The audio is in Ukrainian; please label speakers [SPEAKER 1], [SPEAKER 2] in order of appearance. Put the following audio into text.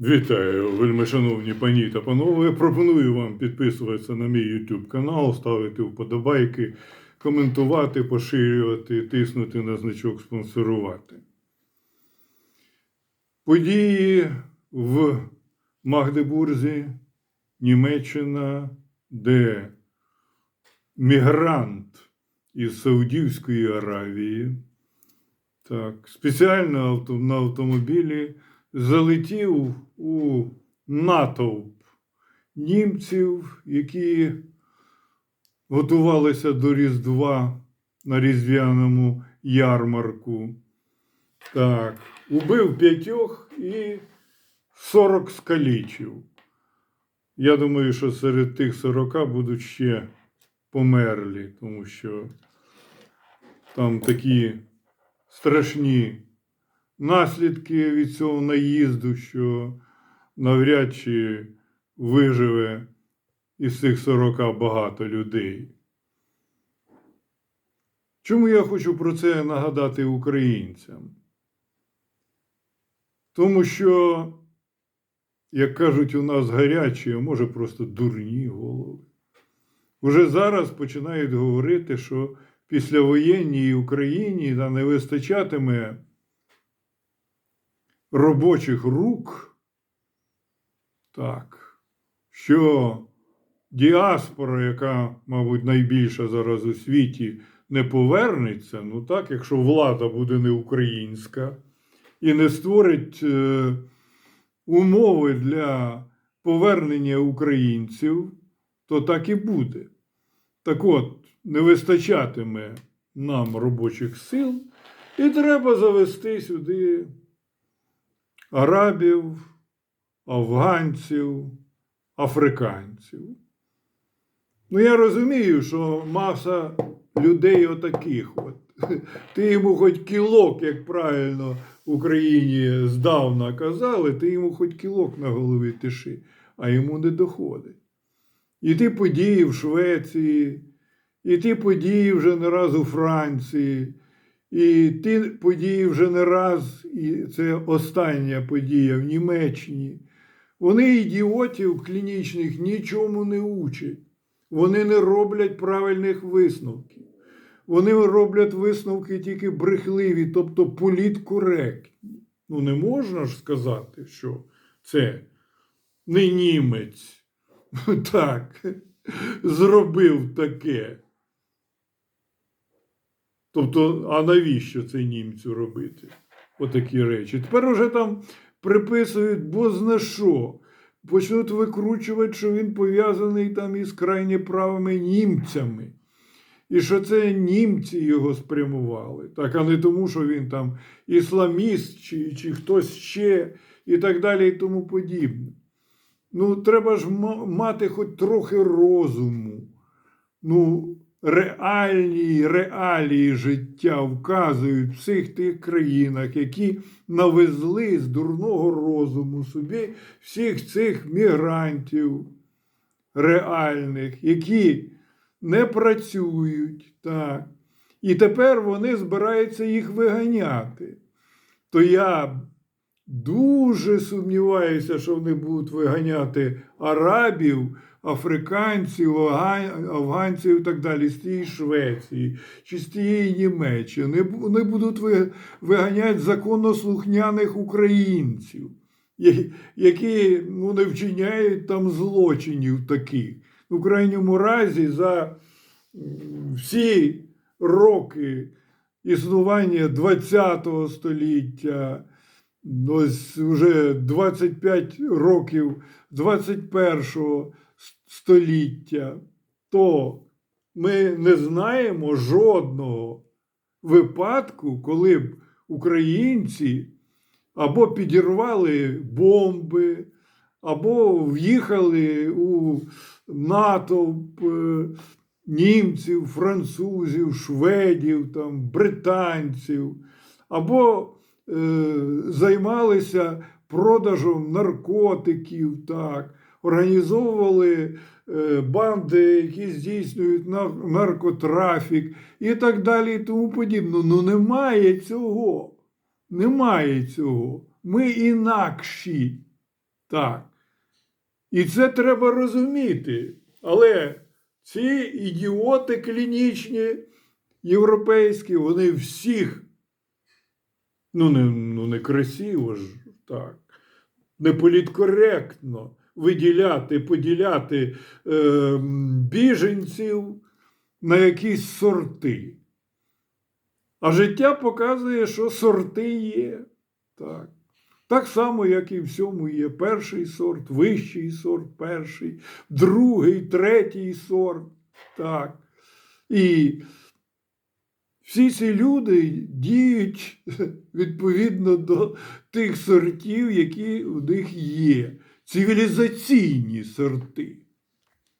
[SPEAKER 1] Вітаю, вельми шановні пані та панове. Пропоную вам підписуватися на мій YouTube канал, ставити вподобайки, коментувати, поширювати, тиснути на значок спонсорувати. Події в Магдебурзі, Німеччина, де мігрант із Саудівської Аравії, так, спеціально на автомобілі залетів у натовп німців, які готувалися до Різдва на Різдвяному ярмарку. Так, убив п'ятьох і 40 скалічів. Я думаю, що серед тих 40 будуть ще померлі, тому що там такі страшні наслідки від цього наїзду, що навряд чи виживе із цих 40 багато людей. Чому я хочу про це нагадати українцям? Тому що, як кажуть, у нас гарячі, а може просто дурні голови. Уже зараз починають говорити, що післявоєнній Україні не вистачатиме робочих рук, так, що діаспора, яка, мабуть, найбільша зараз у світі, не повернеться, ну так, якщо влада буде не українська і не створить е, умови для повернення українців, то так і буде. Так от, не вистачатиме нам робочих сил, і треба завести сюди арабів, афганців, африканців. Ну, я розумію, що маса людей отаких. От. Ти йому хоч кілок, як правильно в Україні здавна казали, ти йому хоч кілок на голові тиши, а йому не доходить. І ті події в Швеції, і ті події вже не раз у Франції, і ті події вже не раз, і це остання подія в Німеччині. Вони ідіотів клінічних нічому не учать. Вони не роблять правильних висновків. Вони роблять висновки тільки брехливі, тобто політкоректні. Ну, не можна ж сказати, що це не німець. Так, зробив таке. Тобто, а навіщо це німцю робити? Отакі речі. Тепер уже там приписують бозна що. Почнуть викручувати, що він пов'язаний там із крайні правими німцями. І що це німці його спрямували, так, а не тому, що він там ісламіст чи, чи хтось ще, і так далі, і тому подібне. Ну, треба ж мати хоч трохи розуму. Ну, реальні реалії життя вказують в всіх тих країнах, які навезли з дурного розуму собі всіх цих мігрантів реальних, які не працюють. Так. І тепер вони збираються їх виганяти. То я дуже сумніваюся, що вони будуть виганяти арабів, африканців, афганців і так далі, з тієї Швеції чи з тієї Німеччини. Вони будуть ви- виганяти законослухняних українців, які ну, не вчиняють там злочинів таких. В крайньому разі за всі роки існування ХХ століття, ось вже 25 років 21 століття, то ми не знаємо жодного випадку, коли б українці або підірвали бомби, або в'їхали у натовп е, німців, французів, шведів, там, британців, або е, займалися продажем наркотиків, так, організовували е, банди, які здійснюють наркотрафік і так далі, і тому подібне. Ну немає цього. Немає цього. Ми інакші. Так. І це треба розуміти. Але ці ідіоти клінічні європейські, вони всіх, ну не, ну, не красиво ж, так, не політкоректно виділяти, поділяти е, біженців на якісь сорти. А життя показує, що сорти є. Так. Так само, як і в всьому є перший сорт, вищий сорт, перший, другий, третій сорт. Так. І всі ці люди діють відповідно до тих сортів, які у них є. Цивілізаційні сорти.